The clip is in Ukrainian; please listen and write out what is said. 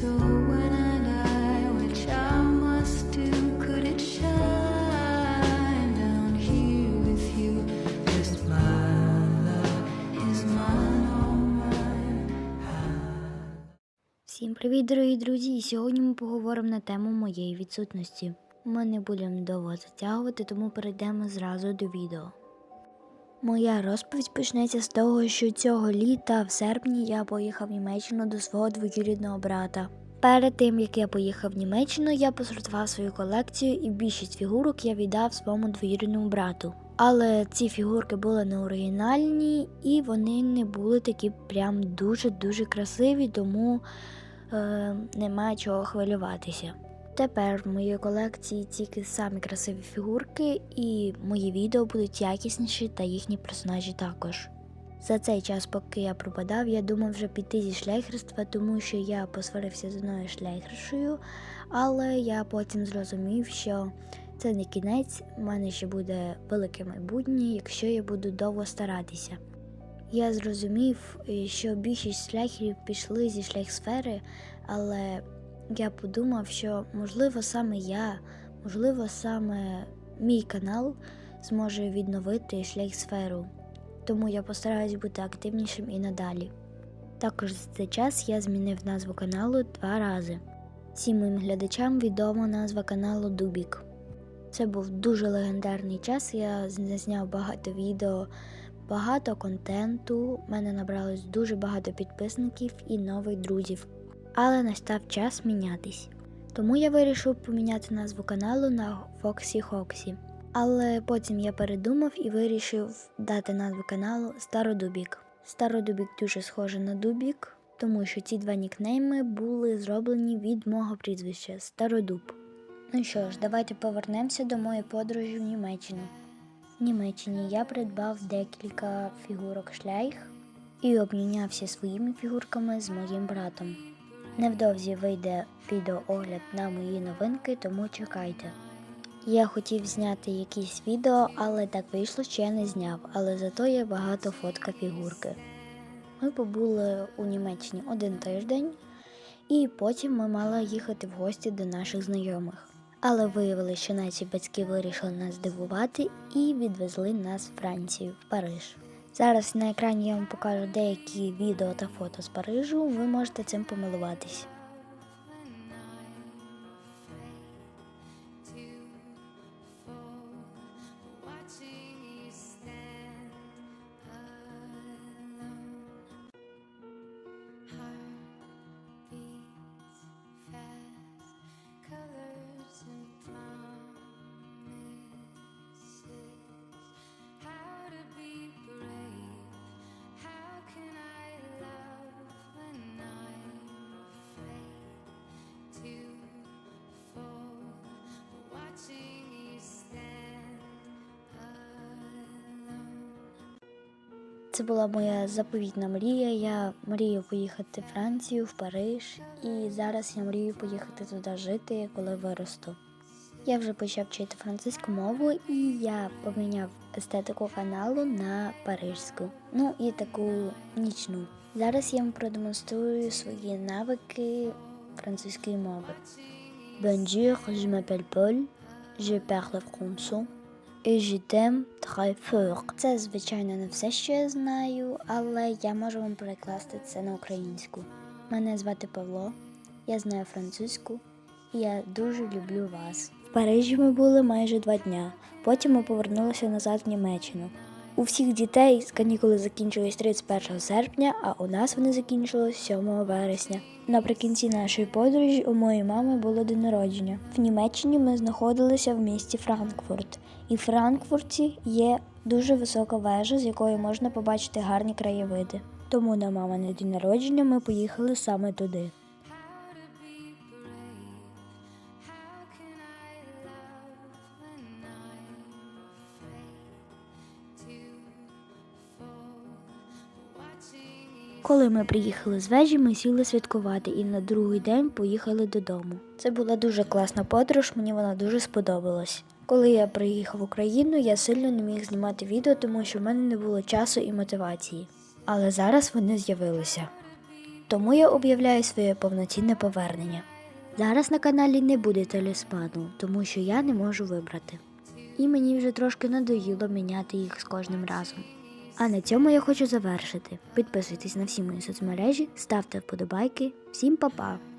Всім привіт, дорогі друзі! І сьогодні ми поговоримо на тему моєї відсутності. Ми не будемо довго затягувати, тому перейдемо зразу до відео. Моя розповідь почнеться з того, що цього літа, в серпні, я поїхав в Німеччину до свого двоюрідного брата. Перед тим як я поїхав в Німеччину, я посортував свою колекцію і більшість фігурок я віддав своєму двоюрідному брату. Але ці фігурки були не оригінальні і вони не були такі прям дуже-дуже красиві, тому е, немає чого хвилюватися. Тепер в моїй колекції тільки самі красиві фігурки, і мої відео будуть якісніші та їхні персонажі також. За цей час, поки я пропадав, я думав вже піти зі шляхерства, тому що я посварився з одною шляхершею, але я потім зрозумів, що це не кінець, в мене ще буде велике майбутнє, якщо я буду довго старатися. Я зрозумів, що більшість шляхерів пішли зі шляхсфери, але я подумав, що можливо саме я, можливо, саме мій канал зможе відновити шляхсферу. Тому я постараюсь бути активнішим і надалі. Також за цей час я змінив назву каналу два рази. Всім моїм глядачам відома назва каналу Дубік. Це був дуже легендарний час. Я зняв багато відео, багато контенту. У мене набралось дуже багато підписників і нових друзів. Але настав час мінятись. Тому я вирішив поміняти назву каналу на Фоксі Хоксі. Але потім я передумав і вирішив дати назву каналу Стародубік. Стародубік дуже схоже на Дубік, тому що ці два нікнейми були зроблені від мого прізвища Стародуб. Ну що ж, давайте повернемося до моєї подорожі в Німеччину. В Німеччині я придбав декілька фігурок шляйх і обмінявся своїми фігурками з моїм братом. Невдовзі вийде відеоогляд на мої новинки, тому чекайте. Я хотів зняти якісь відео, але так вийшло, що я не зняв, але зато є багато фотка фігурки. Ми побули у Німеччині один тиждень, і потім ми мали їхати в гості до наших знайомих. Але виявилося, що наші батьки вирішили нас здивувати і відвезли нас в Францію, в Париж. Зараз на екрані я вам покажу деякі відео та фото з Парижу. Ви можете цим помилуватись. Це була моя заповітна мрія. Я мрію поїхати в Францію, в Париж, і зараз я мрію поїхати туди жити, коли виросту. Я вже почав вчити французьку мову і я поміняв естетику каналу на парижську, ну і таку нічну. Зараз я вам продемонструю свої навики французької мови. Bonjour, je m'appelle Paul, je parle français. Je t'aime. Це, звичайно, не все, що я знаю, але я можу вам перекласти це на українську. Мене звати Павло, я знаю французьку, і я дуже люблю вас. В Парижі ми були майже два дня. Потім ми повернулися назад в Німеччину. У всіх дітей канікули закінчились 31 серпня, а у нас вони закінчились 7 вересня. Наприкінці нашої подорожі у моєї мами було день народження. В Німеччині ми знаходилися в місті Франкфурт, і в Франкфурті є дуже висока вежа, з якої можна побачити гарні краєвиди. Тому на мамине день народження ми поїхали саме туди. Коли ми приїхали з вежі, ми сіли святкувати і на другий день поїхали додому. Це була дуже класна подорож, мені вона дуже сподобалась. Коли я приїхав в Україну, я сильно не міг знімати відео, тому що в мене не було часу і мотивації. Але зараз вони з'явилися. Тому я об'являю своє повноцінне повернення. Зараз на каналі не буде талісману, тому що я не можу вибрати. І мені вже трошки надоїло міняти їх з кожним разом. А на цьому я хочу завершити. Підписуйтесь на всі мої соцмережі, ставте вподобайки. Всім па-па!